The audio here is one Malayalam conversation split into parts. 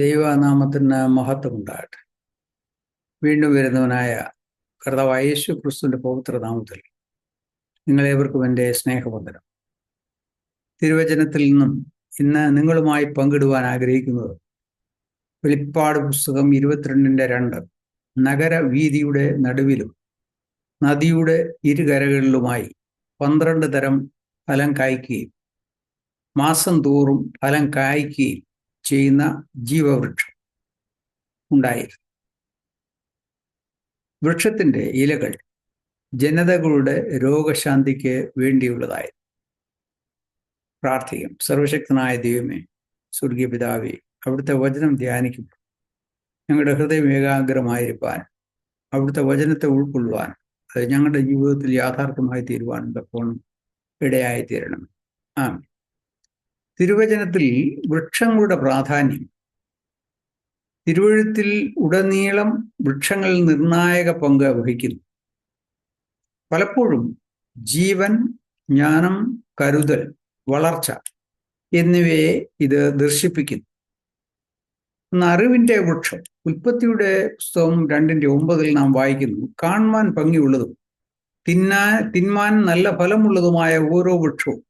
ദൈവനാമത്തിന് മഹത്വം ഉണ്ടാകട്ടെ വീണ്ടും വരുന്നവനായ കർത്താവായ യേശു ക്രിസ്തുവിന്റെ പവിത്ര നാമത്തിൽ നിങ്ങളേവർക്കും എന്റെ സ്നേഹവന്ദനം. തിരുവചനത്തിൽ നിന്നും ഇന്ന് നിങ്ങളുമായി പങ്കിടുവാൻ ആഗ്രഹിക്കുന്നത് വെളിപ്പാട് പുസ്തകം ഇരുപത്തിരണ്ടിന്റെ രണ്ട് നഗര വീതിയുടെ നടുവിലും നദിയുടെ ഇരുകരകളിലുമായി പന്ത്രണ്ട് തരം ഫലം കായ്ക്കുകയും മാസം തോറും ഫലം കായ്ക്കുകയും ചെയ്യുന്ന ജീവവൃക്ഷം ഉണ്ടായിരുന്നു. വൃക്ഷത്തിന്റെ ഇലകൾ ജനതകളുടെ രോഗശാന്തിക്ക് വേണ്ടിയുള്ളതായിരുന്നു. പ്രാർത്ഥിക്കും. സർവശക്തനായ ദൈവമേ സ്വർഗീയ പിതാവേ അവിടുത്തെ വചനം ധ്യാനിക്കുമ്പോൾ ഞങ്ങളുടെ ഹൃദയം ഏകാഗ്രമായിരിക്കാൻ അവിടുത്തെ വചനത്തെ ഉൾക്കൊള്ളുവാൻ അത് ഞങ്ങളുടെ ജീവിതത്തിൽ യാഥാർത്ഥ്യമായി തീരുവാനുള്ള തപ്പോഴും ഇടയായി തീരണം ആ തിരുവചനത്തിൽ വൃക്ഷങ്ങളുടെ പ്രാധാന്യം. തിരുവഴുത്തിൽ ഉടനീളം വൃക്ഷങ്ങൾ നിർണായക പങ്ക് വഹിക്കുന്നു. പലപ്പോഴും ജീവൻ ജ്ഞാനം കരുതൽ വളർച്ച എന്നിവയെ ഇത് ദർശിപ്പിക്കുന്നു. എന്ന അറിവിന്റെ വൃക്ഷം ഉൽപ്പത്തിയുടെ പുസ്തകം രണ്ടിന്റെ ഒമ്പതിൽ നാം വായിക്കുന്നു കാണുവാൻ ഭംഗിയുള്ളതും തിന്നാൻ തിന്മാൻ നല്ല ഫലമുള്ളതുമായ ഓരോ വൃക്ഷവും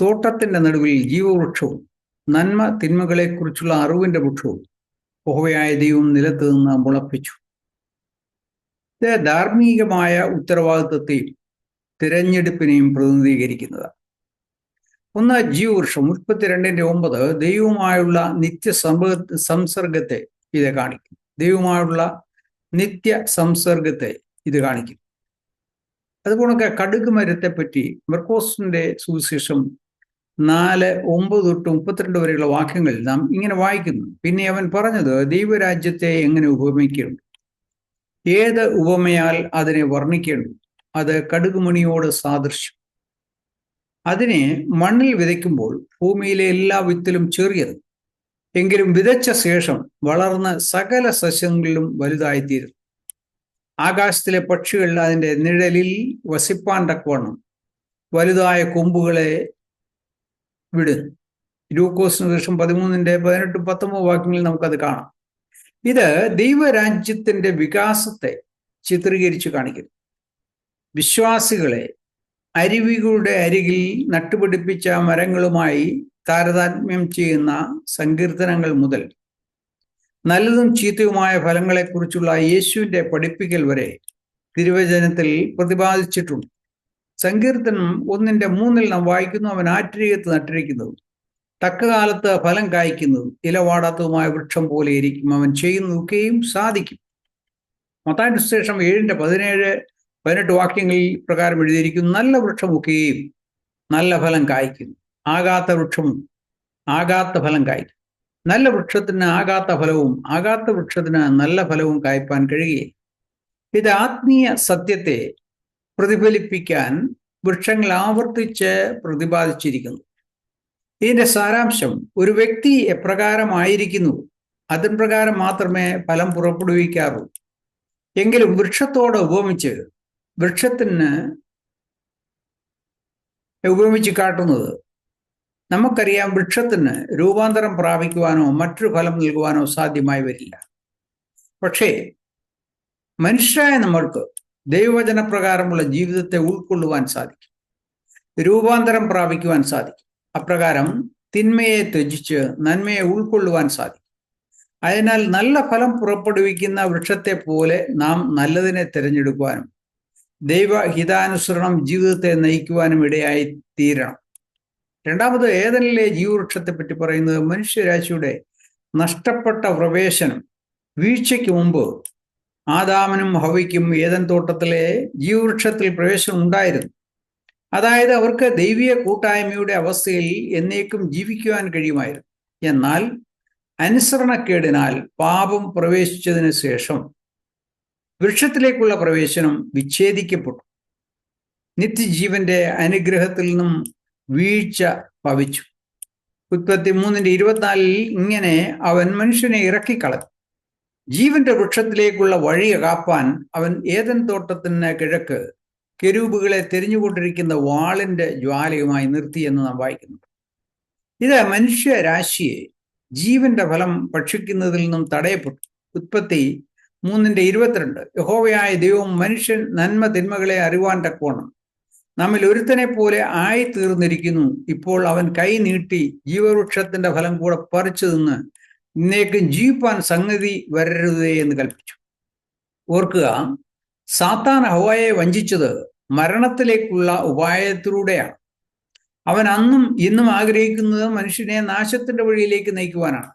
തോട്ടത്തിന്റെ നടുവിൽ ജീവവൃക്ഷവും നന്മ തിന്മകളെക്കുറിച്ചുള്ള അറിവിന്റെ വൃക്ഷവും പുഹവയായ ദൈവം നിലത്ത് നിന്ന് മുളപ്പിച്ചു. ഇത് ധാർമ്മികമായ ഉത്തരവാദിത്വത്തെയും തിരഞ്ഞെടുപ്പിനെയും പ്രതിനിധീകരിക്കുന്നത് ഒന്ന് ജീവവൃക്ഷം. മുപ്പത്തിരണ്ടിന്റെ ഒമ്പത് ദൈവമായുള്ള നിത്യ സംസർഗത്തെ ഇത് കാണിക്കും. ദൈവമായുള്ള നിത്യ സംസർഗത്തെ ഇത് കാണിക്കും. അതുപോലൊക്കെ കടുക് മരത്തെ പറ്റി മെർക്കോസിന്റെ സുവിശേഷം നാല് ഒമ്പത് തൊട്ട് മുപ്പത്തിരണ്ട് വരെയുള്ള വാക്യങ്ങൾ നാം ഇങ്ങനെ വായിക്കുന്നു. പിന്നെ അവൻ പറഞ്ഞത് ദൈവരാജ്യത്തെ എങ്ങനെ ഉപമിക്കേണ്ടു ഏത് ഉപമയാൽ അതിനെ വർണിക്കേണ്ടു അത് കടുകുമണിയോട് സാദൃശ്യം. അതിനെ മണ്ണിൽ വിതയ്ക്കുമ്പോൾ ഭൂമിയിലെ എല്ലാ വിത്തിലും ചെറിയത്. എങ്കിലും വിതച്ച ശേഷം വളർന്ന് സകല സസ്യങ്ങളിലും വലുതായിത്തീരുന്നു. ആകാശത്തിലെ പക്ഷികൾ അതിന്റെ നിഴലിൽ വസിപ്പാൻ തക്കവണ്ണം വലുതായ കൊമ്പുകളെ വിടുന്നു ലൂക്കോസിന് ശേഷം പതിമൂന്നിന്റെ പതിനെട്ട് പത്തൊമ്പത് വാക്യങ്ങളിൽ നമുക്കത് കാണാം. ഇത് ദൈവരാജ്യത്തിന്റെ വികാസത്തെ ചിത്രീകരിച്ചു കാണിക്കുന്നു. വിശ്വാസികളെ അരുവികളുടെ അരികിൽ നട്ടുപിടിപ്പിച്ച മരങ്ങളുമായി താരതമ്യം ചെയ്യുന്ന സങ്കീർത്തനങ്ങൾ മുതൽ നല്ലതും ചീത്തയുമായ ഫലങ്ങളെക്കുറിച്ചുള്ള യേശുവിന്റെ പഠിപ്പിക്കൽ വരെ തിരുവചനത്തിൽ പ്രതിപാദിച്ചിട്ടുണ്ട്. സങ്കീർത്തനം ഒന്നിന്റെ മൂന്നിൽ നാം വായിക്കുന്നു അവൻ ആറ്റിരികത്ത് നട്ടിരിക്കുന്നതും തക്കകാലത്ത് ഫലം കായ്ക്കുന്നതും ഇലവാടാത്തതുമായ വൃക്ഷം പോലെ ഇരിക്കും. അവൻ ചെയ്യുന്നതൊക്കെയും സാധിക്കും. മത്താന്റെ ശേഷം ഏഴിന്റെ പതിനേഴ് പതിനെട്ട് വാക്യങ്ങളിൽ പ്രകാരം എഴുതിയിരിക്കുന്നു നല്ല വൃക്ഷമൊക്കെയും നല്ല ഫലം കായ്ക്കുന്നു ആകാത്ത വൃക്ഷവും ആകാത്ത ഫലം കായ്ക്കും. നല്ല വൃക്ഷത്തിന് ആകാത്ത ഫലവും ആകാത്ത വൃക്ഷത്തിന് നല്ല ഫലവും കായ്പാൻ കഴിയുകയില്ല ഇത് ആത്മീയ സത്യത്തെ പ്രതിഫലിപ്പിക്കാൻ വൃക്ഷങ്ങൾ ആവർത്തിച്ച് പ്രതിപാദിച്ചിരിക്കുന്നു. ഇതിന്റെ സാരാംശം ഒരു വ്യക്തി എപ്രകാരമായിരിക്കുന്നു അതിന് പ്രകാരം മാത്രമേ ഫലം പുറപ്പെടുവിക്കാറുള്ളൂ എങ്കിലും വൃക്ഷത്തോട് ഉപമിച്ച് വൃക്ഷത്തിന് ഉപമിച്ച് കാട്ടുന്നത് നമുക്കറിയാം വൃക്ഷത്തിന് രൂപാന്തരം പ്രാപിക്കുവാനോ മറ്റൊരു ഫലം നൽകുവാനോ സാധ്യമായി വരില്ല പക്ഷേ മനുഷ്യരായ നമ്മൾക്ക് ദൈവവചന പ്രകാരമുള്ള ജീവിതത്തെ ഉൾക്കൊള്ളുവാൻ സാധിക്കും. രൂപാന്തരം പ്രാപിക്കുവാൻ സാധിക്കും. അപ്രകാരം തിന്മയെ ത്യജിച്ച് നന്മയെ ഉൾക്കൊള്ളുവാൻ സാധിക്കും. അതിനാൽ നല്ല ഫലം പുറപ്പെടുവിക്കുന്ന വൃക്ഷത്തെ പോലെ നാം നല്ലതിനെ തിരഞ്ഞെടുക്കുവാനും ദൈവഹിതാനുസരണം ജീവിതത്തെ നയിക്കുവാനും ഇടയായി തീരണം. രണ്ടാമത് ഏതനിലെ ജീവവൃക്ഷത്തെ പറ്റി പറയുന്നത് മനുഷ്യരാശിയുടെ നഷ്ടപ്പെട്ട പ്രവേശനം വീഴ്ചയ്ക്ക് മുമ്പ് ആദാമനും ഹവയ്ക്കും ഏതൻ തോട്ടത്തിലെ ജീവവൃക്ഷത്തിൽ പ്രവേശനം ഉണ്ടായിരുന്നു. അതായത് അവർക്ക് ദൈവീയ കൂട്ടായ്മയുടെ അവസ്ഥയിൽ എന്നേക്കും ജീവിക്കുവാൻ കഴിയുമായിരുന്നു. എന്നാൽ അനുസരണക്കേടിനാൽ പാപം പ്രവേശിച്ചതിന് ശേഷം വൃക്ഷത്തിലേക്കുള്ള പ്രവേശനം വിച്ഛേദിക്കപ്പെട്ടു. നിത്യജീവന്റെ അനുഗ്രഹത്തിൽ നിന്നും വീഴ്ച പവിച്ചു ഉത്പത്തി മൂന്നിന്റെ ഇരുപത്തിനാലിൽ ഇങ്ങനെ അവൻ മനുഷ്യനെ ഇറക്കിക്കളഞ്ഞു. ജീവന്റെ വൃക്ഷത്തിലേക്കുള്ള വഴി കാപ്പാൻ അവൻ ഏതൻ തോട്ടത്തിന് കിഴക്ക് കെരൂബുകളെ തിരിഞ്ഞുകൊണ്ടിരിക്കുന്ന വാളിന്റെ ജ്വാലയുമായി നിർത്തി എന്ന് നാം വായിക്കുന്നു. ഇത് മനുഷ്യരാശിയെ ജീവന്റെ ഫലം ഭക്ഷിക്കുന്നതിൽ നിന്നും തടയപ്പെട്ടു. ഉത്പത്തി മൂന്നിന്റെ ഇരുപത്തിരണ്ട്. യഹോവയായ ദൈവം മനുഷ്യൻ നന്മ തിന്മകളെ അറിവാൻ തക്കോണം നമ്മിൽ ഒരുത്തനെ പോലെ ആയി തീർന്നിരിക്കുന്നു ഇപ്പോൾ അവൻ കൈ നീട്ടി ജീവവൃക്ഷത്തിന്റെ ഫലം കൂടെ പറിച്ചു നിന്ന് ഇന്നേക്കും ജീവിപ്പാൻ സംഗതി വരരുതേ എന്ന് കൽപ്പിച്ചു. ഓർക്കുക സാത്താൻ ഹവായെ വഞ്ചിച്ചത് മരണത്തിലേക്കുള്ള ഉപായത്തിലൂടെയാണ്. അവൻ അന്നും ഇന്നും ആഗ്രഹിക്കുന്നത് മനുഷ്യനെ നാശത്തിന്റെ വഴിയിലേക്ക് നയിക്കുവാനാണ്.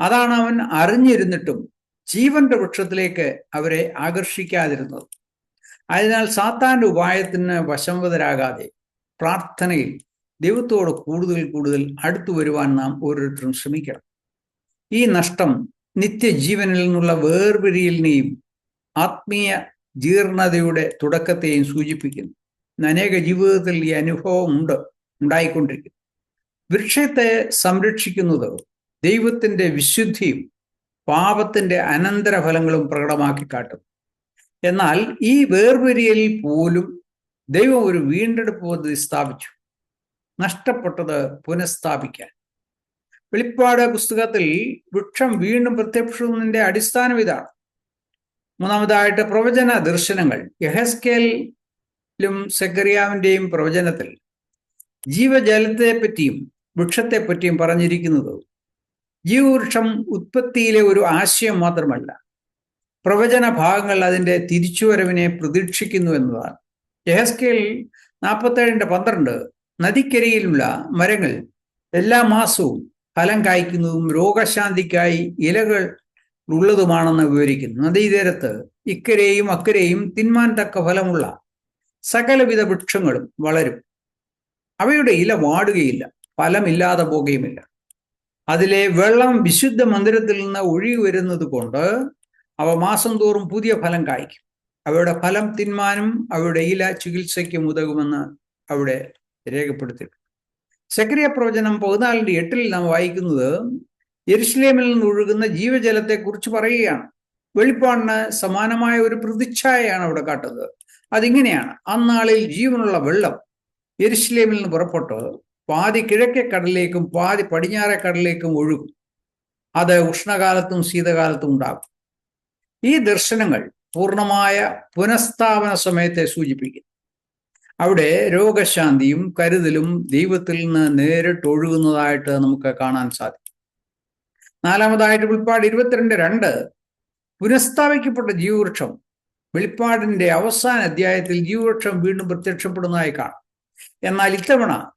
അതാണ് അവൻ അറിഞ്ഞിരുന്നിട്ടും ജീവന്റെ വൃക്ഷത്തിലേക്ക് അവരെ ആകർഷിക്കാതിരുന്നത്. അതിനാൽ സാത്താന്റെ ഉപായത്തിന് വശംവതരാകാതെ പ്രാർത്ഥനയിൽ ദൈവത്തോട് കൂടുതൽ കൂടുതൽ അടുത്തു വരുവാൻ നാം ഓരോരുത്തരും ശ്രമിക്കണം. ഈ നഷ്ടം നിത്യജീവനിൽ നിന്നുള്ള വേർപിരിയലിനെയും ആത്മീയ ജീർണതയുടെ തുടക്കത്തെയും സൂചിപ്പിക്കുന്നു. അനേക ജീവിതത്തിൽ ഈ അനുഭവം ഉണ്ട് ഉണ്ടായിക്കൊണ്ടിരിക്കുന്നു. വൃക്ഷത്തെ സംരക്ഷിക്കുന്നത് ദൈവത്തിന്റെ വിശുദ്ധിയും പാപത്തിന്റെ അനന്തരഫലങ്ങളും പ്രകടമാക്കി കാട്ടും എന്നാൽ ഈ വേർപിരിയലിൽ പോലും ദൈവം ഒരു വീണ്ടെടുപ്പ് പദ്ധതി സ്ഥാപിച്ചു. നഷ്ടപ്പെട്ടത് പുനഃസ്ഥാപിക്കാൻ. വെളിപ്പാട് പുസ്തകത്തിൽ വൃക്ഷം വീണ്ടും പ്രത്യക്ഷത്തിന്റെ അടിസ്ഥാനം ഇതാണ്. മൂന്നാമതായിട്ട് പ്രവചന ദർശനങ്ങൾ. യഹസ്കേലും സെക്കറിയാവിന്റെയും പ്രവചനത്തിൽ ജീവജലത്തെ പറ്റിയും വൃക്ഷത്തെ പറ്റിയും പറഞ്ഞിരിക്കുന്നത് ജീവവൃക്ഷം ഉത്പത്തിയിലെ ഒരു ആശയം മാത്രമല്ല. പ്രവചന ഭാഗങ്ങൾ അതിന്റെ തിരിച്ചുവരവിനെ പ്രതീക്ഷിക്കുന്നു എന്നതാണ്. യഹസ്കേൽ നാൽപ്പത്തേഴിന്റെ പന്ത്രണ്ട് നദിക്കരിയിലുള്ള മരങ്ങൾ എല്ലാ മാസവും ഫലം കായ്ക്കുന്നതും രോഗശാന്തിക്കായി ഇലകൾ ഉള്ളതുമാണെന്ന് വിവരിക്കുന്നു. നദീതീരത്ത് ഇക്കരെയും അക്കരെയും തിന്മാൻ തക്ക ഫലമുള്ള സകലവിധ വൃക്ഷങ്ങളും വളരും. അവയുടെ ഇല വാടുകയില്ല ഫലമില്ലാതെ പോകുകയുമില്ല. അതിലെ വെള്ളം വിശുദ്ധ മന്ദിരത്തിൽ നിന്ന് ഒഴുകി വരുന്നത് കൊണ്ട് അവ മാസം തോറും പുതിയ ഫലം കായ്ക്കും. അവയുടെ ഫലം തിന്മാനും അവയുടെ ഇല ചികിത്സയ്ക്കും ഉതകുമെന്ന് അവിടെ രേഖപ്പെടുത്തി സക്രിയ പ്രവചനം പതിനാലിന്റെ എട്ടിൽ നാം വായിക്കുന്നത് യെരുഷലേമിൽ നിന്ന് ഒഴുകുന്ന ജീവജലത്തെ കുറിച്ച് പറയുകയാണ്. വെളിപ്പാടിന് സമാനമായ ഒരു പ്രതിച്ഛായയാണ് അവിടെ കാട്ടുന്നത്. അതിങ്ങനെയാണ്. അന്നാളിൽ ജീവനുള്ള വെള്ളം യെരുഷലേമിൽ നിന്ന് പുറപ്പെട്ട് പാതി കിഴക്കേ കടലിലേക്കും പാതി പടിഞ്ഞാറേ കടലിലേക്കും ഒഴുകും. അത് ഉഷ്ണകാലത്തും ശീതകാലത്തും ഉണ്ടാകും. ഈ ദർശനങ്ങൾ പൂർണമായ പുനഃസ്ഥാപന സമയത്തെ സൂചിപ്പിക്കും അവിടെ രോഗശാന്തിയും കരുതലും ദൈവത്തിൽ നിന്ന് നേരിട്ട് ഒഴുകുന്നതായിട്ട് നമുക്ക് കാണാൻ സാധിക്കും. നാലാമതായിട്ട് വെളിപ്പാട് ഇരുപത്തിരണ്ട് രണ്ട്. പുനഃസ്ഥാപിക്കപ്പെട്ട ജീവവൃക്ഷം. വെളിപ്പാടിന്റെ അവസാന അധ്യായത്തിൽ ജീവവൃക്ഷം വീണ്ടും പ്രത്യക്ഷപ്പെടുന്നതായി കാണാം. എന്നാൽ ഇത്തവണ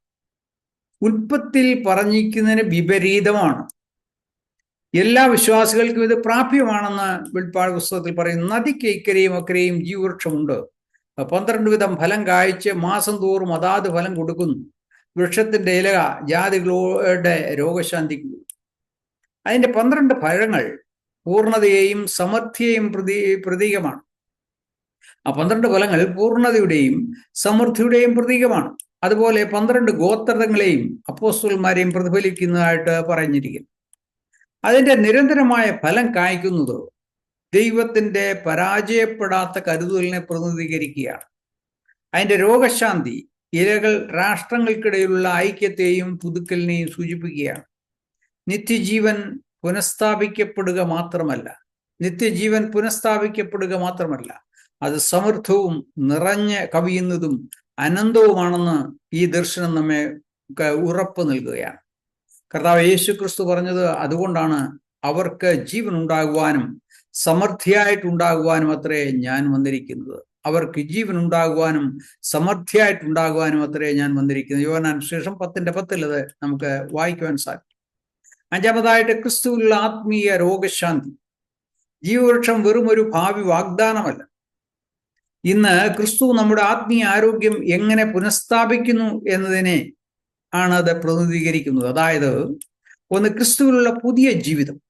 ഉൽപ്പത്തിൽ പറഞ്ഞിരിക്കുന്നതിന് വിപരീതമാണ്. എല്ലാ വിശ്വാസികൾക്കും ഇത് പ്രാപ്യമാണെന്ന് വെളിപ്പാട് പുസ്തകത്തിൽ പറയുന്നു. നദിക്ക് ഇക്കരെയും അക്കരെയും ജീവവൃക്ഷമുണ്ട്. പന്ത്രണ്ട് വിധം ഫലം കായ്ച്ച് മാസം തോറും അതാത് ഫലം കൊടുക്കുന്നു. വൃക്ഷത്തിന്റെ ഇല ജാതികളുടെ രോഗശാന്തിക്ക് അതിന്റെ പന്ത്രണ്ട് ഫലങ്ങൾ പൂർണതയെയും സമൃദ്ധിയെയും പ്രതീ പ്രതീകമാണ്. ആ പന്ത്രണ്ട് ഫലങ്ങൾ പൂർണതയുടെയും സമൃദ്ധിയുടെയും പ്രതീകമാണ്. അതുപോലെ പന്ത്രണ്ട് ഗോത്രങ്ങളെയും അപ്പോസ്തുൽമാരെയും പ്രതിഫലിക്കുന്നതായിട്ട് പറഞ്ഞിരിക്കുന്നു. അതിന്റെ നിരന്തരമായ ഫലം കായ്ക്കുന്നത് ദൈവത്തിന്റെ പരാജയപ്പെടാത്ത കരുതലിനെ പ്രതിനിധീകരിക്കുകയാണ്. അതിന്റെ രോഗശാന്തി ഇരകൾ രാഷ്ട്രങ്ങൾക്കിടയിലുള്ള ഐക്യത്തെയും പുതുക്കലിനെയും സൂചിപ്പിക്കുകയാണ്. നിത്യജീവൻ പുനഃസ്ഥാപിക്കപ്പെടുക മാത്രമല്ല നിത്യജീവൻ പുനഃസ്ഥാപിക്കപ്പെടുക മാത്രമല്ല അത് സമൃദ്ധവും നിറഞ്ഞ് കവിയുന്നതും അനന്തവുമാണെന്ന് ഈ ദർശനം നമ്മെ ഉറപ്പ് നൽകുകയാണ്. കർത്താവ് യേശു ക്രിസ്തു പറഞ്ഞത് അതുകൊണ്ടാണ് അവർക്ക് ജീവൻ ഉണ്ടാകുവാനും സമൃദ്ധിയായിട്ടുണ്ടാകുവാനും അത്രേ ഞാൻ വന്നിരിക്കുന്നത്. അവർക്ക് ജീവൻ ഉണ്ടാകുവാനും സമൃദ്ധിയായിട്ടുണ്ടാകുവാനും അത്രേ ഞാൻ വന്നിരിക്കുന്നത്. യോനാൻ ശേഷം പത്തിന്റെ പത്തിൽ അത് നമുക്ക് വായിക്കുവാൻ സാധിക്കും. അഞ്ചാമതായിട്ട് ക്രിസ്തുവിലുള്ള ആത്മീയ രോഗശാന്തി. ജീവവൃക്ഷം വെറും ഒരു ഭാവി വാഗ്ദാനമല്ല. ഇന്ന് ക്രിസ്തു നമ്മുടെ ആത്മീയ ആരോഗ്യം എങ്ങനെ പുനഃസ്ഥാപിക്കുന്നു എന്നതിനെ ആണ് അത് പ്രതിനിധീകരിക്കുന്നത്. അതായത് ഒന്ന് ക്രിസ്തുവിലുള്ള പുതിയ ജീവിതം.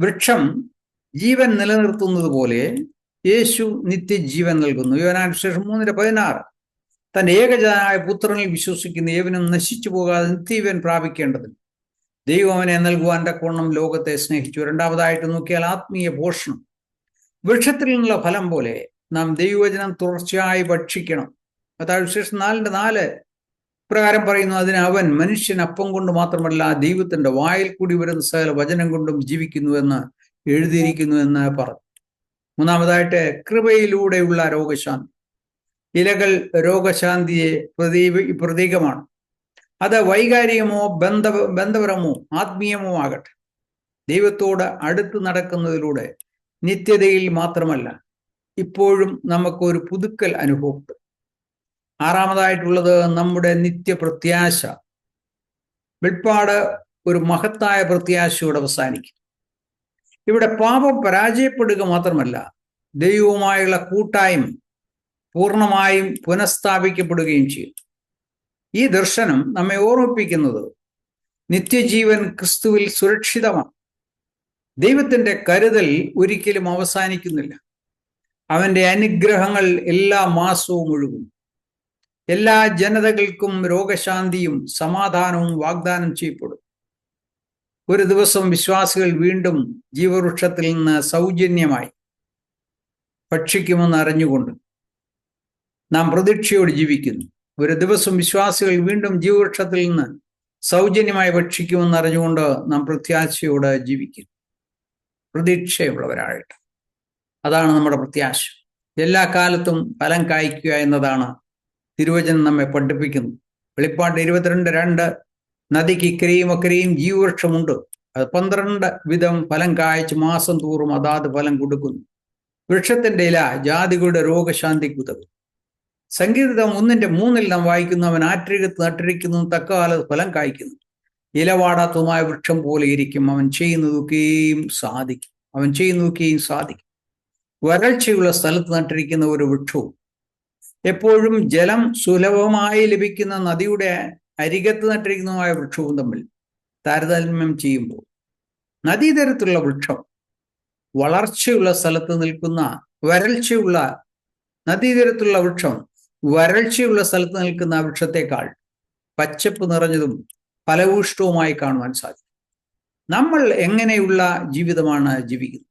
വൃക്ഷം ജീവൻ നിലനിർത്തുന്നത് പോലെ യേശു നിത്യജീവൻ നൽകുന്നു. യോനാൻ ശേഷം മൂന്നിന്റെ പതിനാറ്. തന്റെ ഏകജനായ പുത്രനിൽ വിശ്വസിക്കുന്ന ഏവനും നശിച്ചു പോകാതെ നിത്യജീവൻ പ്രാപിക്കേണ്ടതിന് ദൈവം അവനെ നൽകുവാൻ തക്കവണ്ണം ലോകത്തെ സ്നേഹിച്ചു. രണ്ടാമതായിട്ട് നോക്കിയാൽ ആത്മീയ പോഷണം. വൃക്ഷത്തിൽ നിന്നുള്ള ഫലം പോലെ നാം ദൈവവചനം തുടർച്ചയായി ഭക്ഷിക്കണം. അതായത് വിശേഷം നാലിന്റെ നാല് പ്രകാരം പറയുന്നു അതിന് അവൻ മനുഷ്യൻ അപ്പം കൊണ്ട് മാത്രമല്ല ദൈവത്തിന്റെ വായിൽ കൂടി വരുന്ന സകല വചനം കൊണ്ടും ജീവിക്കുന്നുവെന്ന് എഴുതിയിരിക്കുന്നു എന്ന് പറഞ്ഞു. മൂന്നാമതായിട്ട് കൃപയിലൂടെയുള്ള രോഗശാന്തി. ഇലകൾ രോഗശാന്തിയെ പ്രതീ പ്രതീകമാണ്. അത് വൈകാരികമോ ബന്ധ ബന്ധപരമോ ആത്മീയമോ ആകട്ടെ. ദൈവത്തോട് അടുത്ത് നടക്കുന്നതിലൂടെ നിത്യതയിൽ മാത്രമല്ല ഇപ്പോഴും നമുക്കൊരു പുതുക്കൽ അനുഭവപ്പെടും ആറാമതായിട്ടുള്ളത് നമ്മുടെ നിത്യപ്രത്യാശ. വെളിപ്പാട് ഒരു മഹത്തായ പ്രത്യാശയോടെ അവസാനിക്കും. ഇവിടെ പാപം പരാജയപ്പെടുക മാത്രമല്ല ദൈവവുമായുള്ള കൂട്ടായ്മ പൂർണമായും പുനഃസ്ഥാപിക്കപ്പെടുകയും ചെയ്യും. ഈ ദർശനം നമ്മെ ഓർമ്മിപ്പിക്കുന്നത് നിത്യജീവൻ ക്രിസ്തുവിൽ സുരക്ഷിതമാണ്. ദൈവത്തിന്റെ കരുതൽ ഒരിക്കലും അവസാനിക്കുന്നില്ല. അവന്റെ അനുഗ്രഹങ്ങൾ എല്ലാ മാസവും ഒഴുകും. എല്ലാ ജനതകൾക്കും രോഗശാന്തിയും സമാധാനവും വാഗ്ദാനം ചെയ്യപ്പെടും. ഒരു ദിവസം വിശ്വാസികൾ വീണ്ടും ജീവവൃക്ഷത്തിൽ നിന്ന് സൗജന്യമായി ഭക്ഷിക്കുമെന്ന് അറിഞ്ഞുകൊണ്ട് നാം പ്രതീക്ഷയോട് ജീവിക്കുന്നു. ഒരു ദിവസം വിശ്വാസികൾ വീണ്ടും ജീവവൃക്ഷത്തിൽ നിന്ന് സൗജന്യമായി ഭക്ഷിക്കുമെന്ന് അറിഞ്ഞുകൊണ്ട് നാം പ്രത്യാശയോടെ ജീവിക്കുന്നു. പ്രതീക്ഷയുള്ളവരായിട്ട് അതാണ് നമ്മുടെ പ്രത്യാശ. എല്ലാ കാലത്തും ഫലം കായ്ക്കുക എന്നതാണ് തിരുവചനം നമ്മെ പഠിപ്പിക്കുന്നത് വെളിപ്പാട് ഇരുപത്തിരണ്ട് രണ്ട് നദിക്ക് ഇക്കരയും അക്കരയും ജീവവൃക്ഷമുണ്ട്. അത് പന്ത്രണ്ട് വിധം ഫലം കായ്ച്ച് മാസം തോറും അതാത് ഫലം കൊടുക്കുന്നു. വൃക്ഷത്തിന്റെ ഇല ജാതികളുടെ രോഗശാന്തിക്ക് ഉതകും സംഗീതം ഒന്നിന്റെ മൂന്നിൽ നാം വായിക്കുന്നു അവൻ ആറ്റരികത്ത് നട്ടിരിക്കുന്നു തക്കാലത്ത് ഫലം കായ്ക്കുന്നു. ഇലവാടാത്തതുമായ വൃക്ഷം പോലെ ഇരിക്കും. അവൻ ചെയ്യുന്നതൊക്കെയും സാധിക്കും. അവൻ ചെയ്യുന്നതൊക്കെയും സാധിക്കും. വരൾച്ചയുള്ള സ്ഥലത്ത് നട്ടിരിക്കുന്ന ഒരു വൃക്ഷവും എപ്പോഴും ജലം സുലഭമായി ലഭിക്കുന്ന നദിയുടെ അരികത്ത് നട്ടിരിക്കുന്നതുമായ വൃക്ഷവും തമ്മിൽ താരതമ്യം ചെയ്യുമ്പോൾ നദീതരത്തിലുള്ള വൃക്ഷം വളർച്ചയുള്ള സ്ഥലത്ത് നിൽക്കുന്ന വരൾച്ചയുള്ള നദീതരത്തിലുള്ള വൃക്ഷം വരൾച്ചയുള്ള സ്ഥലത്ത് നിൽക്കുന്ന വൃക്ഷത്തെക്കാൾ പച്ചപ്പ് നിറഞ്ഞതും ഫലഭൂഷ്ടവുമായി കാണുവാൻ സാധിക്കും. നമ്മൾ എങ്ങനെയുള്ള ജീവിതമാണ് ജീവിക്കുന്നത്?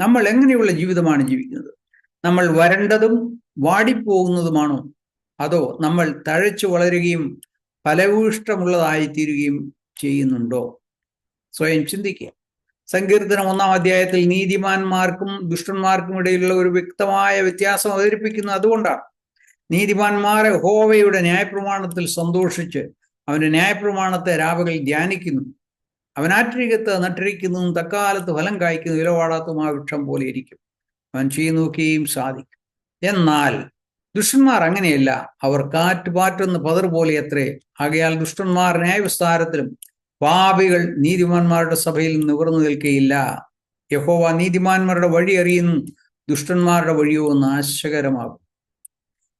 നമ്മൾ എങ്ങനെയുള്ള ജീവിതമാണ് ജീവിക്കുന്നത്? നമ്മൾ വരണ്ടതും വാടിപ്പോകുന്നതുമാണോ? അതോ നമ്മൾ തഴച്ചു വളരുകയും ഫലഭൂഷ്ടമുള്ളതായി തീരുകയും ചെയ്യുന്നുണ്ടോ? സ്വയം ചിന്തിക്കുക. സങ്കീർത്തനം ഒന്നാം അധ്യായത്തിൽ നീതിമാന്മാർക്കും ദുഷ്ടന്മാർക്കും ഇടയിലുള്ള ഒരു വ്യക്തമായ വ്യത്യാസം അവതരിപ്പിക്കുന്നത് അതുകൊണ്ടാണ്. നീതിമാന്മാരെ ഹോവയുടെ ന്യായപ്രമാണത്തിൽ സന്തോഷിച്ച് അവന്റെ ന്യായപ്രമാണത്തെ രാവുകൾ ധ്യാനിക്കുന്നു. അവനാറ്റിരികത്ത് നട്ടിരിക്കുന്നതും തക്കാലത്ത് ഫലം കായ്ക്കുന്നു ആ വൃക്ഷം പോലെ ഇരിക്കും. അവൻ ചെയ്തു നോക്കുകയും സാധിക്കും. എന്നാൽ ദുഷ്ടന്മാർ അങ്ങനെയല്ല. അവർ കാറ്റ് പാറ്റുന്ന പതർ പോലെ എത്രേ ആകയാൽ ദുഷ്ടന്മാർ ന്യായവിസ്താരത്തിലും പാപികൾ നീതിമാന്മാരുടെ സഭയിൽ നിവർന്നു നിൽക്കുകയില്ല യഹോവ നീതിമാന്മാരുടെ വഴി അറിയുന്നു. ദുഷ്ടന്മാരുടെ വഴിയോ നാശകരമാകും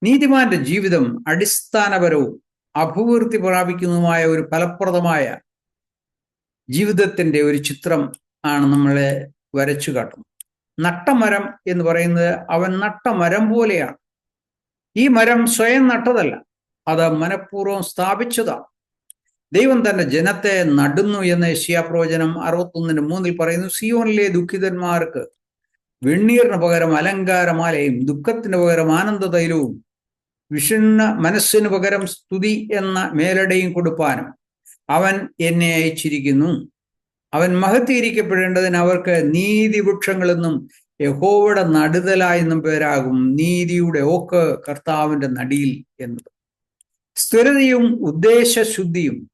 നീതിമാന്റെ ജീവിതം അടിസ്ഥാനപരവും അഭിവൃദ്ധി പ്രാപിക്കുന്നതുമായ ഒരു ഫലപ്രദമായ ജീവിതത്തിന്റെ ഒരു ചിത്രം ആണ് നമ്മളെ വരച്ചു കാട്ടുന്നത്. നട്ടമരം എന്ന് പറയുന്നത് അവൻ നട്ടമരം പോലെയാണ്. ഈ മരം സ്വയം നട്ടതല്ല. അത് മനഃപൂർവം സ്ഥാപിച്ചതാണ് ദൈവം തന്റെ ജനത്തെ നടുന്നു എന്ന് യശിയാപ്രവചനം അറുപത്തൊന്നിന് മൂന്നിൽ പറയുന്നു സിയോനിലെ ദുഃഖിതന്മാർക്ക് വെണ്ണീറിന് പകരം അലങ്കാരമാലയും ദുഃഖത്തിന് പകരം ആനന്ദ തൈലവും വിഷണ്ണ മനസ്സിന് പകരം സ്തുതി എന്ന മേലടയും കൊടുപ്പാനും അവൻ എന്നെ അയച്ചിരിക്കുന്നു. അവൻ മഹത്തീകരിക്കപ്പെടേണ്ടതിന് അവർക്ക് നീതി വൃക്ഷങ്ങളെന്നും യഹോവയുടെ നടുതല എന്നും പേരാകും നീതിയുടെ ഓക്ക് കർത്താവിന്റെ നടിയിൽ എന്നത്. സ്ഥിരതയും ഉദ്ദേശശുദ്ധിയും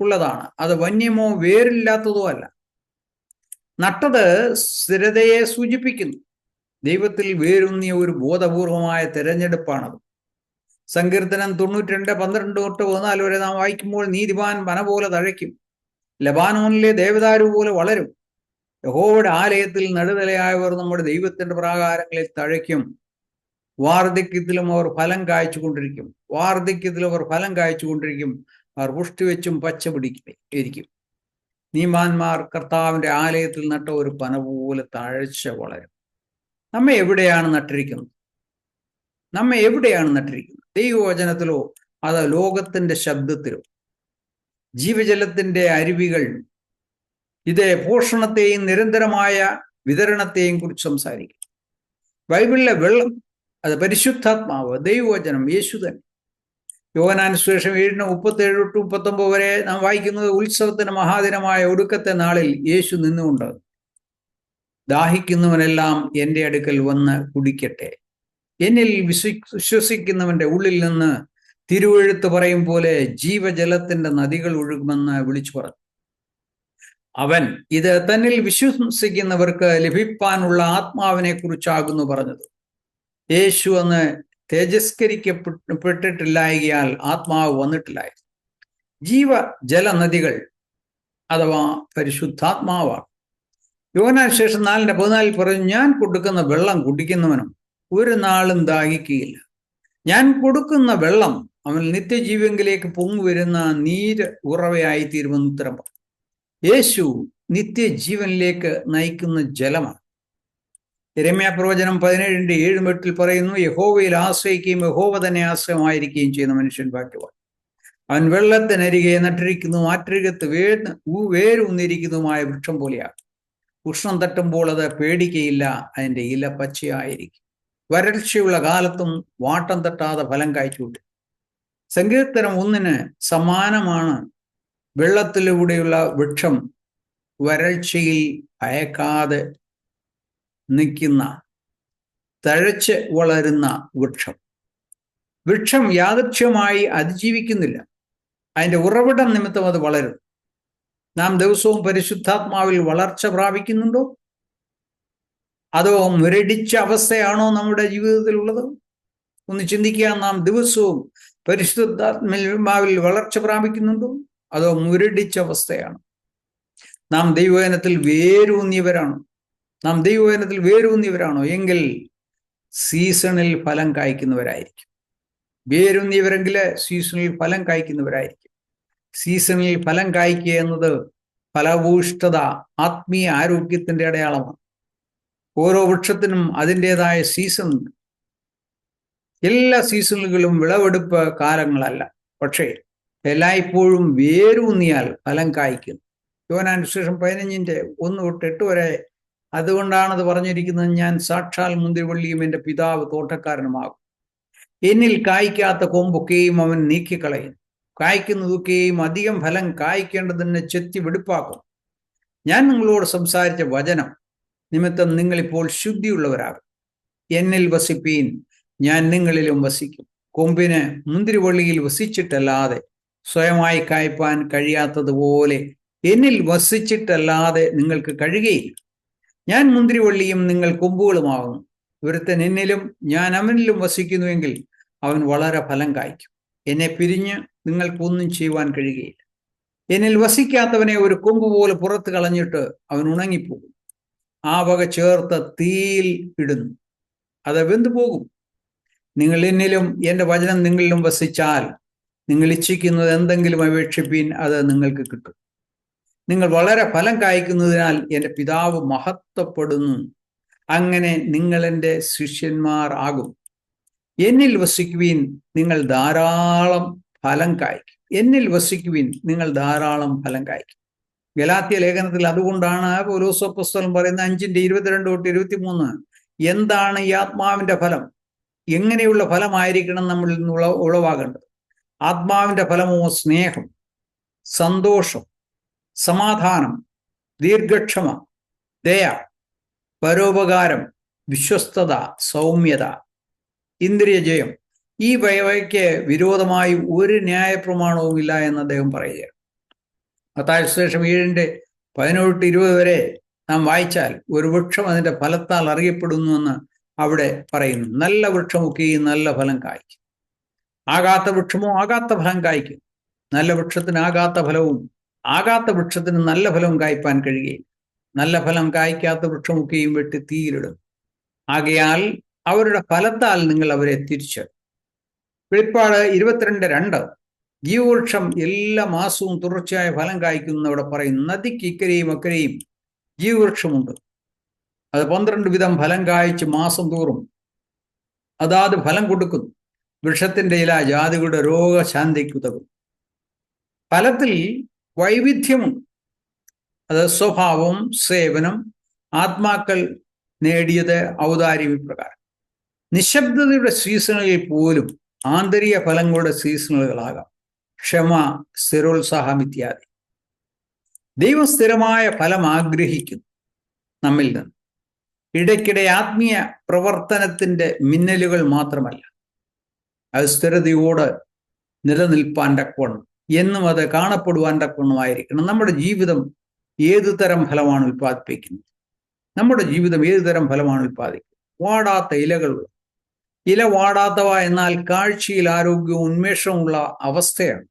ഉള്ളതാണ്. അത് വന്യമോ വേരില്ലാത്തതോ അല്ല. നട്ടത് സ്ഥിരതയെ സൂചിപ്പിക്കുന്നു. ദൈവത്തിൽ വേരൂന്നിയ ഒരു ബോധപൂർവമായ തിരഞ്ഞെടുപ്പാണത്. സങ്കീർത്തനം തൊണ്ണൂറ്റി രണ്ട് പന്ത്രണ്ട് തൊട്ട് പതിനാല് വരെ നാം വായിക്കുമ്പോൾ നീതിമാൻ വന പോലെ തഴയ്ക്കും. ലബാനോനിലെ ദേവദാരു പോലെ വളരും. യഹോവയുടെ ആലയത്തിൽ നടുതലയായവർ നമ്മുടെ ദൈവത്തിന്റെ പ്രാകാരങ്ങളിൽ തഴയ്ക്കും. വാർദ്ധക്യത്തിലും അവർ ഫലം കായ്ച്ചുകൊണ്ടിരിക്കും. വാർദ്ധക്യത്തിലും അവർ ഫലം കായ്ച്ചുകൊണ്ടിരിക്കും. അവർ പുഷ്ടി വെച്ചും പച്ച പിടിക്കും. നീമാന്മാർ കർത്താവിന്റെ ആലയത്തിൽ നട്ട ഒരു പന പോലെ താഴ്ച വളരും. നമ്മ എവിടെയാണ് നട്ടിരിക്കുന്നത്? നമ്മ എവിടെയാണ് നട്ടിരിക്കുന്നത്? ദൈവവചനത്തിലോ അത് ലോകത്തിന്റെ ശബ്ദത്തിലോ? ജീവജലത്തിന്റെ അരുവികൾ ഇത് പോഷണത്തെയും നിരന്തരമായ വിതരണത്തെയും കുറിച്ച് സംസാരിക്കും. ബൈബിളിലെ വെള്ളം അത് പരിശുദ്ധാത്മാവ് ദൈവവചനം യേശു തന്നെ. യോഗനാനുശേഷം ഏഴിന് മുപ്പത്തേഴ് തൊട്ട് മുപ്പത്തൊമ്പത് വരെ നാം വായിക്കുന്നത് ഉത്സവത്തിന് മഹാദിനമായ ഒടുക്കത്തെ നാളിൽ യേശു നിന്നുകൊണ്ട് ദാഹിക്കുന്നവനെല്ലാം എന്റെ അടുക്കൽ വന്ന് കുടിക്കട്ടെ. എന്നിൽ വിശ്വ വിശ്വസിക്കുന്നവന്റെ ഉള്ളിൽ നിന്ന് തിരുവഴുത്ത് പറയും പോലെ ജീവജലത്തിന്റെ നദികൾ ഒഴുകുമെന്ന് വിളിച്ചു പറഞ്ഞു. അവൻ ഇത് തന്നിൽ വിശ്വസിക്കുന്നവർക്ക് ലഭിപ്പാനുള്ള ആത്മാവിനെ കുറിച്ചാകുന്നു പറഞ്ഞത്. യേശു അന്ന് തേജസ്കരിക്കപ്പെട്ടിട്ടില്ലായകയാൽ ആത്മാവ് വന്നിട്ടില്ലായിരുന്നു. ജീവജല നദികൾ അഥവാ പരിശുദ്ധാത്മാവാണ്. യോനാശേഷം നാലിന്റെ പതിനാലിൽ പറഞ്ഞു ഞാൻ കൊടുക്കുന്ന വെള്ളം കുടിക്കുന്നവനും ഒരു നാളും ദാഹിക്കുകയില്ല. ഞാൻ കൊടുക്കുന്ന വെള്ളം അവൻ നിത്യജീവങ്കിലേക്ക് പൊങ്ങുവരുന്ന നീര് ഉറവയായി തീരുമെന്ന് ഉത്തരം പറഞ്ഞു. യേശു നിത്യജീവനിലേക്ക് നയിക്കുന്ന ജലമാണ്. രമ്യ പ്രവചനം പതിനേഴിന്റെ ഏഴും എട്ടിൽ പറയുന്നു യഹോവയിൽ ആശ്രയിക്കുകയും യഹോവ തന്നെ ആശ്രയമായിരിക്കുകയും ചെയ്യുന്ന മനുഷ്യൻ ഭാഗ്യവാൻ. അവൻ വെള്ളത്തിനരികെ നട്ടിരിക്കുന്നു ആറ്റരികത്ത് വേ വേരൂന്നിരിക്കുന്നതുമായ വൃക്ഷം പോലെയാണ്. ഉഷ്ണം തട്ടുമ്പോൾ അത് പേടിക്കയില്ല അതിന്റെ ഇല പച്ചയായിരിക്കും. വരൾച്ചയുള്ള കാലത്തും വാട്ടം തട്ടാതെ ഫലം കായ്ച്ചുകൊണ്ട് സങ്കീർത്തനം ഒന്നിന് സമാനമാണ് വെള്ളത്തിലൂടെയുള്ള വൃക്ഷം വരൾച്ചയിൽ ഭയക്കാതെ നിൽക്കുന്ന തഴച്ച് വളരുന്ന വൃക്ഷം. വൃക്ഷം യാദൃച്ഛ്യമായി അതിജീവിക്കുന്നില്ല. അതിന്റെ ഉറവിടം നിമിത്തം അത് വളരും. നാം ദിവസവും പരിശുദ്ധാത്മാവിൽ വളർച്ച പ്രാപിക്കുന്നുണ്ടോ? അതോ മുരടിച്ച അവസ്ഥയാണോ നമ്മുടെ ജീവിതത്തിലുള്ളത്? ഒന്ന് ചിന്തിക്കുക നാം ദിവസവും പരിശുദ്ധാത്മാവിൽ വളർച്ച പ്രാപിക്കുന്നുണ്ടോ? അതോ മുരടിച്ച അവസ്ഥയാണ്. നാം ദൈവവചനത്തിൽ വേരൂന്നിയവരാണോ. നാം ദൈവവചനത്തിൽ വേരൂന്നിയവരാണോ? എങ്കിൽ സീസണിൽ ഫലം കായ്ക്കുന്നവരായിരിക്കും. വേരൂന്നിയവരെങ്കിൽ സീസണിൽ ഫലം കായ്ക്കുന്നവരായിരിക്കും. സീസണിൽ ഫലം കായ്ക്കുക എന്നത് ഫലഭൂഷ്ഠത ആത്മീയ ആരോഗ്യത്തിന്റെ അടയാളമാണ്. ഓരോ വൃക്ഷത്തിനും അതിന്റെതായ സീസൺ എല്ലാ സീസണുകളും വിളവെടുപ്പ് കാലങ്ങളല്ല. പക്ഷേ എല്ലായ്പ്പോഴും വേരൂന്നിയാൽ ഫലം കായ്ക്കും. യോനാനുശേഷം പതിനഞ്ചിന്റെ ഒന്ന് തൊട്ട് എട്ട് വരെ അതുകൊണ്ടാണത് പറഞ്ഞിരിക്കുന്നത് ഞാൻ സാക്ഷാൽ മുന്തിരിവള്ളിയും എന്റെ പിതാവ് തോട്ടക്കാരനുമാകും. എന്നിൽ കായ്ക്കാത്ത കൊമ്പൊക്കെയും അവൻ നീക്കിക്കളയും. കായ്ക്കുന്നതൊക്കെയും അധികം ഫലം കായ്ക്കേണ്ടതിനെ ചെത്തി വെടുപ്പാക്കും. ഞാൻ നിങ്ങളോട് സംസാരിച്ച വചനം നിമിത്തം നിങ്ങളിപ്പോൾ ശുദ്ധിയുള്ളവരാകും. എന്നിൽ വസിപ്പീൻ ഞാൻ നിങ്ങളിലും വസിക്കും. കൊമ്പിന് മുന്തിരിവള്ളിയിൽ വസിച്ചിട്ടല്ലാതെ സ്വയമായി കായ്പാൻ കഴിയാത്തതുപോലെ എന്നിൽ വസിച്ചിട്ടല്ലാതെ നിങ്ങൾക്ക് കഴിയുകയില്ല. ഞാൻ മുന്തിരിവള്ളിയും നിങ്ങൾ കൊമ്പുകളുമാകുന്നു. ഒരുത്തൻ എന്നിലും ഞാൻ അവനിലും വസിക്കുന്നുവെങ്കിൽ അവൻ വളരെ ഫലം കായ്ക്കും. എന്നെ പിരിഞ്ഞ് നിങ്ങൾക്കൊന്നും ചെയ്യുവാൻ കഴിയുകയില്ല. എന്നിൽ വസിക്കാത്തവനെ ഒരു കൊമ്പ് പോലെ പുറത്ത് കളഞ്ഞിട്ട് അവൻ ഉണങ്ങിപ്പോകും. ആ വക ചേർത്ത് തീയിൽ ഇടുന്നു. അത് വെന്തു പോകും നിങ്ങൾ എന്നിലും എന്റെ വചനം നിങ്ങളിലും വസിച്ചാൽ നിങ്ങൾ ഇച്ഛിക്കുന്നത് എന്തെങ്കിലും അപേക്ഷിപ്പീൻ അത് നിങ്ങൾക്ക് കിട്ടും. നിങ്ങൾ വളരെ ഫലം കായ്ക്കുന്നതിനാൽ എന്റെ പിതാവ് മഹത്വപ്പെടുന്നു. അങ്ങനെ നിങ്ങൾ എന്റെ ശിഷ്യന്മാർ ആകും. എന്നിൽ വസിക്കുവീൻ നിങ്ങൾ ധാരാളം ഫലം കായ്ക്കും. എന്നിൽ വസിക്കുവീൻ നിങ്ങൾ ധാരാളം ഫലം കായ്ക്കും. ഗലാത്യ ലേഖനത്തിൽ അതുകൊണ്ടാണ് പൗലോസോ പുസ്തകം പറയുന്ന അഞ്ചിന്റെ ഇരുപത്തിരണ്ട് തൊട്ട് ഇരുപത്തിമൂന്ന്. എന്താണ് ഈ ആത്മാവിന്റെ ഫലം? എങ്ങനെയുള്ള ഫലമായിരിക്കണം ഉള ഉളവാകേണ്ടത്? ആത്മാവിന്റെ ഫലമോ സ്നേഹം സന്തോഷം സമാധാനം ദീർഘക്ഷമ ദയ പരോപകാരം വിശ്വസ്തത സൗമ്യത ഇന്ദ്രിയജയം. ഈ വയവയ്ക്ക് വിരോധമായി ഒരു ന്യായപ്രമാണവും ഇല്ല എന്ന് അദ്ദേഹം പറയുകയാണ്. അത്താഴ്ച ശേഷം ഏഴിന്റെ പതിനൊട്ട് ഇരുപത് വരെ നാം വായിച്ചാൽ ഒരു വൃക്ഷം അതിന്റെ ഫലത്താൽ അറിയപ്പെടുന്നുവെന്ന് അവിടെ പറയുന്നു. നല്ല വൃക്ഷമൊക്കെയും നല്ല ഫലം കായ്ക്കും. ആകാത്ത വൃക്ഷമോ ആകാത്ത ഫലം കായ്ക്കും. നല്ല വൃക്ഷത്തിന് ആകാത്ത ഫലവും ആകാത്ത വൃക്ഷത്തിന് നല്ല ഫലവും കായ്പാൻ കഴിയുകയില്ല നല്ല ഫലം കായ്ക്കാത്ത വൃക്ഷമൊക്കെയും വെട്ടി തീയിലിടും. ആകയാൽ അവരുടെ ഫലത്താൽ നിങ്ങൾ അവരെ തിരിച്ചു വെളിപ്പാട് ഇരുപത്തിരണ്ട് രണ്ട്. ജീവവൃക്ഷം എല്ലാ മാസവും തുടർച്ചയായ ഫലം കായ്ക്കുന്നു അവിടെ പറയും. നദിക്ക് ഇക്കരെയും അക്കരെയും ജീവവൃക്ഷമുണ്ട്. അത് പന്ത്രണ്ട് വിധം ഫലം കായ്ച്ച് മാസം തോറും അതാത് ഫലം കൊടുക്കുന്നു. വൃക്ഷത്തിന്റെ ഇല ജാതികളുടെ രോഗശാന്തിക്ക് ഉതകും ഫലത്തിൽ വൈവിധ്യമുണ്ട്. അത് സ്വഭാവം സേവനം ആത്മാക്കൾ നേടിയത് ഔദാര്യം ഇപ്രകാരം നിശബ്ദതയുടെ സീസണുകളിൽ പോലും ആന്തരിക ഫലങ്ങളുടെ സീസണുകളാകാം. ക്ഷമ സ്ഥിരോത്സാഹം ഇത്യാദി. ദൈവം സ്ഥിരമായ ഫലം ആഗ്രഹിക്കുന്നു നമ്മിൽ നിന്ന്. ഇടയ്ക്കിടെ ആത്മീയ പ്രവർത്തനത്തിന്റെ മിന്നലുകൾ മാത്രമല്ല അത് സ്ഥിരതയോട് നിലനിൽപ്പാൻ തക്കവണ്ണം എന്നും അത് കാണപ്പെടുവാൻ തക്കവണ്ണമായിരിക്കണം നമ്മുടെ ജീവിതം ഏതു തരം ഫലമാണ് ഉൽപ്പാദിപ്പിക്കുന്നത്? നമ്മുടെ ജീവിതം ഏതു തരം ഫലമാണ് ഉൽപ്പാദിക്കുന്നത് വാടാത്ത ഇലകളുള്ള ഇല വാടാത്തവ എന്നാൽ കാഴ്ചയിൽ ആരോഗ്യവും ഉന്മേഷമുള്ള അവസ്ഥയാണ്.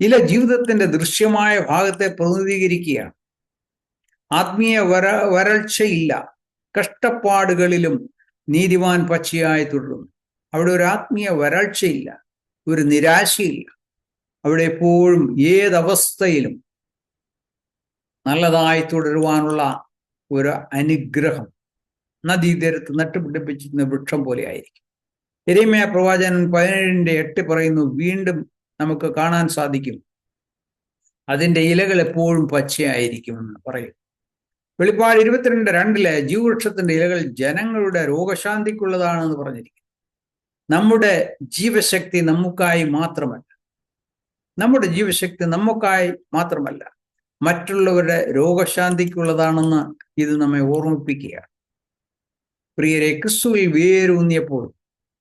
ഇല ജീവിതത്തിന്റെ ദൃശ്യമായ ഭാഗത്തെ പ്രതിനിധീകരിക്കുകയാണ്. ആത്മീയ വര വരൾച്ചയില്ല. കഷ്ടപ്പാടുകളിലും നീതിവാൻ പച്ചയായി തുടരുന്നു. അവിടെ ഒരു ആത്മീയ വരൾച്ചയില്ല ഒരു നിരാശയില്ല. അവിടെ എപ്പോഴും ഏതവസ്ഥയിലും നല്ലതായി തുടരുവാനുള്ള ഒരു അനുഗ്രഹം. നദീതീരത്ത് നട്ടുപിടിപ്പിച്ചിരുന്ന വൃക്ഷം പോലെ ആയിരിക്കും. എരിമയ പ്രവാചകൻ പതിനേഴിന്റെ എട്ട് പറയുന്നു വീണ്ടും നമുക്ക് കാണാൻ സാധിക്കും. അതിന്റെ ഇലകൾ എപ്പോഴും പച്ചയായിരിക്കുമെന്ന് പറയും വെളിപ്പാട് ഇരുപത്തിരണ്ട് രണ്ടിലെ ജീവവൃക്ഷത്തിന്റെ ഇലകൾ ജനങ്ങളുടെ രോഗശാന്തിക്കുള്ളതാണെന്ന് പറഞ്ഞിരിക്കും നമ്മുടെ ജീവശക്തി നമുക്കായി മാത്രമല്ല. നമ്മുടെ ജീവശക്തി നമുക്കായി മാത്രമല്ല. മറ്റുള്ളവരുടെ രോഗശാന്തിക്കുള്ളതാണെന്ന് ഇത് നമ്മെ ഓർമ്മിപ്പിക്കുകയാണ്. പ്രിയരെ ക്രിസ്തുവിൽ വേരൂന്നിയപ്പോൾ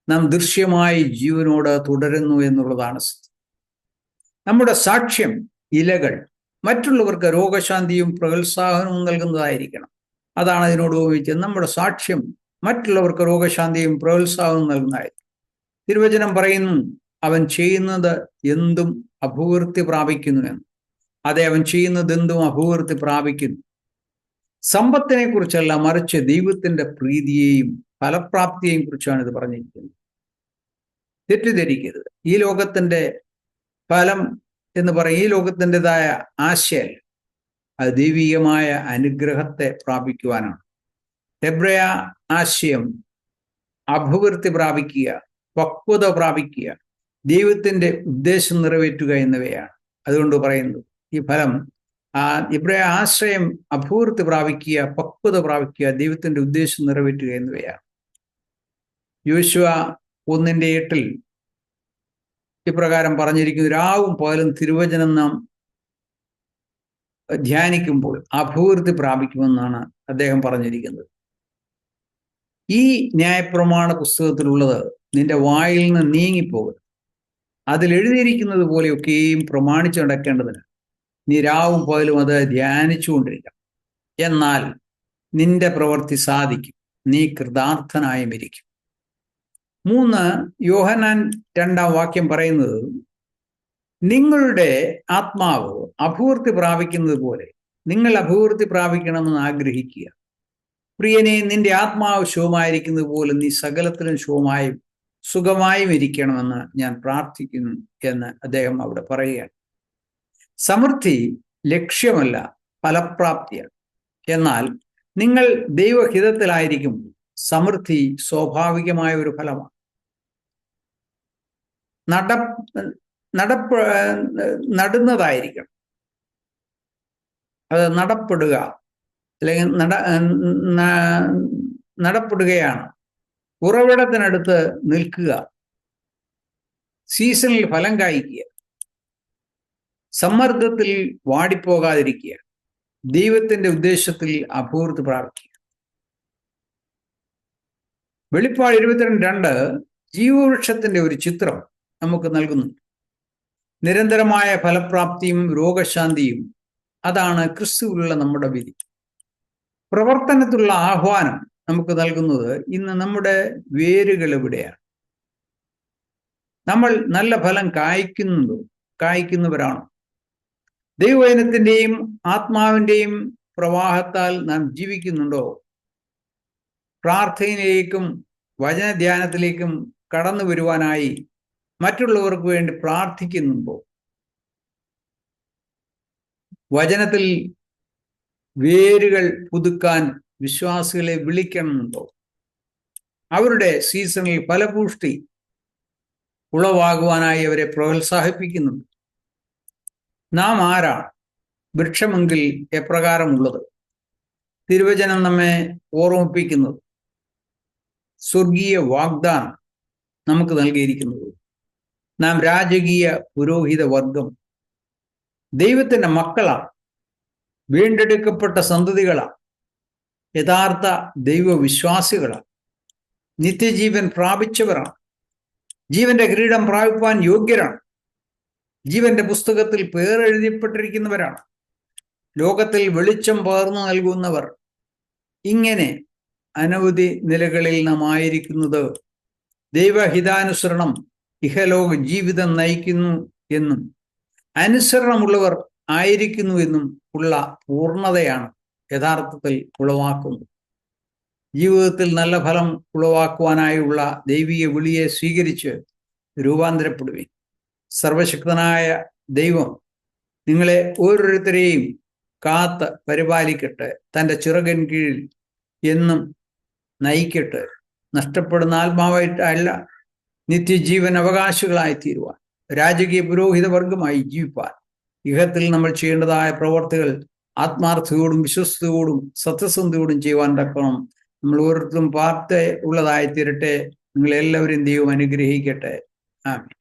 നാം ദൃശ്യമായി ജീവനോട് തുടരുന്നു എന്നുള്ളതാണ് നമ്മുടെ സാക്ഷ്യം ഇലകൾ. മറ്റുള്ളവർക്ക് രോഗശാന്തിയും പ്രോത്സാഹനവും നൽകുന്നതായിരിക്കണം. അതാണ് അതിനോട് ഉപയോഗിച്ചത് നമ്മുടെ സാക്ഷ്യം മറ്റുള്ളവർക്ക് രോഗശാന്തിയും പ്രോത്സാഹനവും നൽകുന്നതായിരിക്കും തിരുവചനം പറയുന്നു അവൻ ചെയ്യുന്നത് എന്തും അഭിവൃദ്ധി പ്രാപിക്കുന്നു എന്ന്. അതെ അവൻ ചെയ്യുന്നത് എന്തും അഭിവൃദ്ധി പ്രാപിക്കുന്നു. സമ്പത്തിനെ കുറിച്ചല്ല മറിച്ച് ദൈവത്തിന്റെ പ്രീതിയെയും ഫലപ്രാപ്തിയെയും കുറിച്ചാണ് ഇത് പറഞ്ഞിരിക്കുന്നത്. തെറ്റിദ്ധരിക്കരുത്. ഈ ലോകത്തിന്റെ ഫലം എന്ന് പറയും ഈ ലോകത്തിന്റെതായ ആശയല്ല അത് ദൈവികമായ അനുഗ്രഹത്തെ പ്രാപിക്കുവാനാണ്. ഹെബ്രയ ആശയം അഭിവൃദ്ധി പ്രാപിക്കുക പക്വത പ്രാപിക്കുക. ദൈവത്തിന്റെ ഉദ്ദേശം നിറവേറ്റുക എന്നിവയാണ്. അതുകൊണ്ട് പറയുന്നത് ഈ ഫലം ആ ഇവിടെ ആശ്രയം അഭിവൃദ്ധി പ്രാപിക്കുക പക്വത പ്രാപിക്കുക ദൈവത്തിന്റെ ഉദ്ദേശം നിറവേറ്റുക എന്നിവയാണ്. യോശുവ ഒന്നിന്റെ എട്ടിൽ ഇപ്രകാരം പറഞ്ഞിരിക്കുന്നു രാവും പകലും തിരുവചനം നാം ധ്യാനിക്കുമ്പോൾ അഭിവൃദ്ധി പ്രാപിക്കുമെന്നാണ് അദ്ദേഹം പറഞ്ഞിരിക്കുന്നത്. ഈ ന്യായപ്രമാണ പുസ്തകത്തിലുള്ളത് നിന്റെ വായിൽ നിന്ന് നീങ്ങിപ്പോകും അതിൽ എഴുതിയിരിക്കുന്നത് പോലെയൊക്കെയും പ്രമാണിച്ചു നടക്കേണ്ടതിന് നീ രാവും പകലും അത് ധ്യാനിച്ചുകൊണ്ടിരിക്കണം എന്നാൽ നിന്റെ പ്രവൃത്തി സാധിക്കും. നീ കൃതാർത്ഥനായും ഇരിക്കും. മൂന്ന് യോഹനാൻ രണ്ടാം വാക്യം പറയുന്നത് നിങ്ങളുടെ ആത്മാവ് അഭിവൃദ്ധി പ്രാപിക്കുന്നത് പോലെ നിങ്ങൾ അഭിവൃദ്ധി പ്രാപിക്കണമെന്ന് ആഗ്രഹിക്കുക. പ്രിയനെ നിന്റെ ആത്മാവ് ശുഭമായിരിക്കുന്നത് പോലെ നീ സകലത്തിലും ശുഭമായും സുഖമായും ഇരിക്കണമെന്ന് ഞാൻ പ്രാർത്ഥിക്കുന്നു എന്ന് അദ്ദേഹം അവിടെ പറയുകയാണ്. സമൃദ്ധി ലക്ഷ്യമല്ല ഫലപ്രാപ്തിയാണ്. എന്നാൽ നിങ്ങൾ ദൈവഹിതത്തിലായിരിക്കും സമൃദ്ധി സ്വാഭാവികമായ ഒരു ഫലമാണ്. നട നടപ്പ് നടുന്നതായിരിക്കണം. അത് നടപ്പെടുക. അല്ലെങ്കിൽ നട നടപ്പെടുകയാണ്. ഉറവിടത്തിനടുത്ത് നിൽക്കുക. സീസണിൽ ഫലം കായ്ക്കുക. സമ്മർദ്ദത്തിൽ വാടിപ്പോകാതിരിക്കുക. ദൈവത്തിന്റെ ഉദ്ദേശത്തിൽ അഭൂർത്തി പ്രാപിക്കുക. വെളിപ്പാട് ഇരുപത്തിരണ്ട് രണ്ട് ജീവവൃക്ഷത്തിന്റെ ഒരു ചിത്രം നമുക്ക് നൽകുന്നു നിരന്തരമായ ഫലപ്രാപ്തിയും രോഗശാന്തിയും അതാണ് ക്രിസ്തുവിലുള്ള നമ്മുടെ വിധി. പ്രവർത്തനത്തിലുള്ള ആഹ്വാനം നമുക്ക് നൽകുന്നത് ഇന്ന് നമ്മുടെ വേരുകൾ എവിടെയാണ്? നമ്മൾ നല്ല ഫലം കായ്ക്കുന്നുണ്ടോ കായ്ക്കുന്നവരാണോ? ദൈവവചനത്തിന്റെയും ആത്മാവിന്റെയും പ്രവാഹത്താൽ നാം ജീവിക്കുന്നുണ്ടോ? പ്രാർത്ഥനയിലേക്കും വചനധ്യാനത്തിലേക്കും കടന്നു വരുവാനായി മറ്റുള്ളവർക്ക് വേണ്ടി പ്രാർത്ഥിക്കുന്നുണ്ടോ? വചനത്തിൽ വേരുകൾ പുതുക്കാൻ വിശ്വാസികളെ വിളിക്കണമെന്നുണ്ടോ? അവരുടെ സീസണിൽ ഫലപുഷ്ടി ഉളവാകുവാനായി അവരെ പ്രോത്സാഹിപ്പിക്കുന്നുണ്ട്. നാം ആരാണ്? വൃക്ഷമെങ്കിൽ എപ്രകാരമുള്ളത്? തിരുവചനം നമ്മെ ഓർമ്മിപ്പിക്കുന്നത് സ്വർഗീയ വാഗ്ദാനം നമുക്ക് നൽകിയിരിക്കുന്നത്. നാം രാജകീയ പുരോഹിത വർഗം. ദൈവത്തിന്റെ മക്കളാണ്. വീണ്ടെടുക്കപ്പെട്ട സന്തതികളാണ്. യഥാർത്ഥ ദൈവവിശ്വാസികളാണ്. നിത്യജീവൻ പ്രാപിച്ചവരാണ്. ജീവന്റെ കിരീടം പ്രാപിപ്പാൻ യോഗ്യരാണ്. ജീവന്റെ പുസ്തകത്തിൽ പേരെഴുതിപ്പെട്ടിരിക്കുന്നവരാണ്. ലോകത്തിൽ വെളിച്ചം പകർന്നു നൽകുന്നവർ. ഇങ്ങനെ അനവധി നിലകളിൽ നാം ആയിരിക്കുന്നത് ദൈവഹിതാനുസരണം ഇഹലോക ജീവിതം നയിക്കുന്നു എന്നും അനുസരണമുള്ളവർ ആയിരിക്കുന്നു എന്നും ഉള്ള പൂർണതയാണ്. യഥാർത്ഥത്തിൽ ഉളവാക്കുന്നു ജീവിതത്തിൽ നല്ല ഫലം ഉളവാക്കുവാനായുള്ള ദൈവിക വിളിയെ സ്വീകരിച്ച് രൂപാന്തരപ്പെടുവീൻ. സർവശക്തനായ ദൈവം നിങ്ങളെ ഓരോരുത്തരെയും കാത്ത് പരിപാലിക്കട്ടെ. തന്റെ ചിറകൻ കീഴിൽ എന്നും നയിക്കട്ടെ. നഷ്ടപ്പെടുന്ന ആത്മാവായിട്ടല്ല നിത്യജീവൻ അവകാശികളായി തീരുവാൻ. രാജകീയ പുരോഹിത വർഗമായി ജീവിപ്പാൻ. ഇഹത്തിൽ നമ്മൾ ചെയ്യേണ്ടതായ പ്രവർത്തികൾ ആത്മാർത്ഥതയോടും വിശ്വസ്തയോടും സത്യസന്ധയോടും ചെയ്യുവാൻ തക്കണം നമ്മൾ ഓരോരുത്തരും പാർത്ത ഉള്ളതായി തീരട്ടെ നിങ്ങളെല്ലാവരും ദൈവം അനുഗ്രഹിക്കട്ടെ. ആമീൻ.